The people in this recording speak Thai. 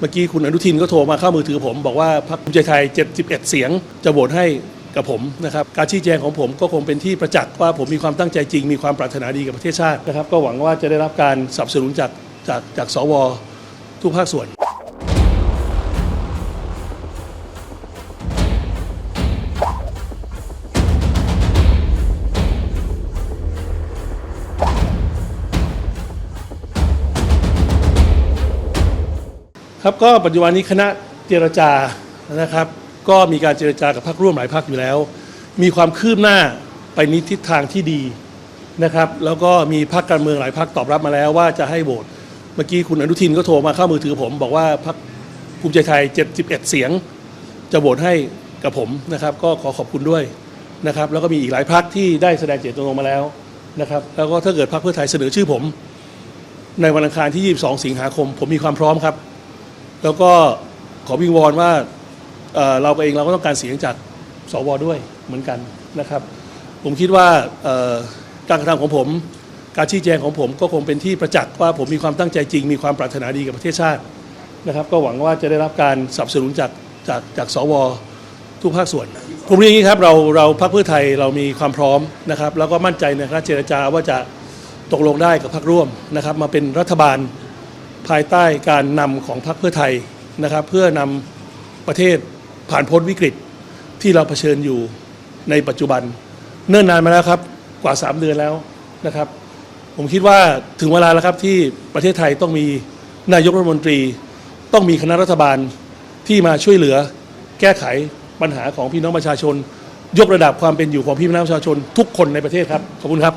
เมื่อกี้คุณอนุทินก็โทรมาเข้ามือถือผม บอกว่าพรรคภูมิใจไทย 71 เสียงจะโหวตให้กับผมนะครับการชี้แจงของผมก็คงเป็นที่ประจักษ์ว่าผมมีความตั้งใจจริง มีความปรารถนาดีกับประเทศชาตินะครับ ก็หวังว่าจะได้รับการสนับสนุนจากจากจากสวทุกภาคส่วน ครับก็ปัจจุบันนี้คณะเจรจานะครับ ก็มีการเจรจากับพรรคร่วมหลายพรรคอยู่แล้ว มีความคืบหน้าไปในทิศทางที่ดีนะครับ แล้วก็มีพรรคการเมืองหลายพรรคตอบรับมาแล้วว่าจะให้โหวตเมื่อกี้คุณอนุทินก็โทรมาเข้ามือถือผม บอกว่าพรรคภูมิใจไทย 71 เสียง จะโหวตให้กับผมนะครับ ก็ขอขอบคุณด้วยนะครับ แล้วก็มีอีกหลายพรรคที่ได้แสดงเจตจำนงมาแล้วนะครับ แล้วก็ถ้าเกิดพรรคเพื่อไทยเสนอชื่อผม ในวันอังคารที่ 22 สิงหาคม ผมมีความพร้อมครับ แล้วก็ขอวิงวอนว่าเอ่อเราเองเราก็ต้องการเสียงจากสวด้วยเหมือนกันนะครับ ผมคิดว่าเอ่อการกระทำของผม การชี้แจงของผมก็คงเป็นที่ประจักษ์ว่าผมมีความตั้งใจจริง มีความปรารถนาดีกับประเทศชาตินะครับ ก็หวังว่าจะได้รับการสนับสนุนจากจากจากสว ทุกภาคส่วน ผมเรียนอย่างนี้ครับเราเราพรรคเพื่อไทยเรามีความพร้อมนะครับ แล้วก็มั่นใจในการเจรจาว่าจะตกลงได้กับพรรคร่วมนะครับ มาเป็นรัฐบาล ภายใต้การนำของพรรคเพื่อไทยนะครับ เพื่อนำประเทศผ่านพ้นวิกฤตที่เราเผชิญอยู่ในปัจจุบัน เนิ่นนานมาแล้วครับกว่า 3 เดือนแล้วนะครับ ผมคิดว่าถึงเวลาแล้วครับที่ประเทศไทยต้องมีนายกรัฐมนตรี ต้องมีคณะรัฐบาลที่มาช่วยเหลือแก้ไขปัญหาของพี่น้องประชาชน ยกระดับความเป็นอยู่ของพี่น้องประชาชนทุกคนในประเทศครับขอบคุณครับ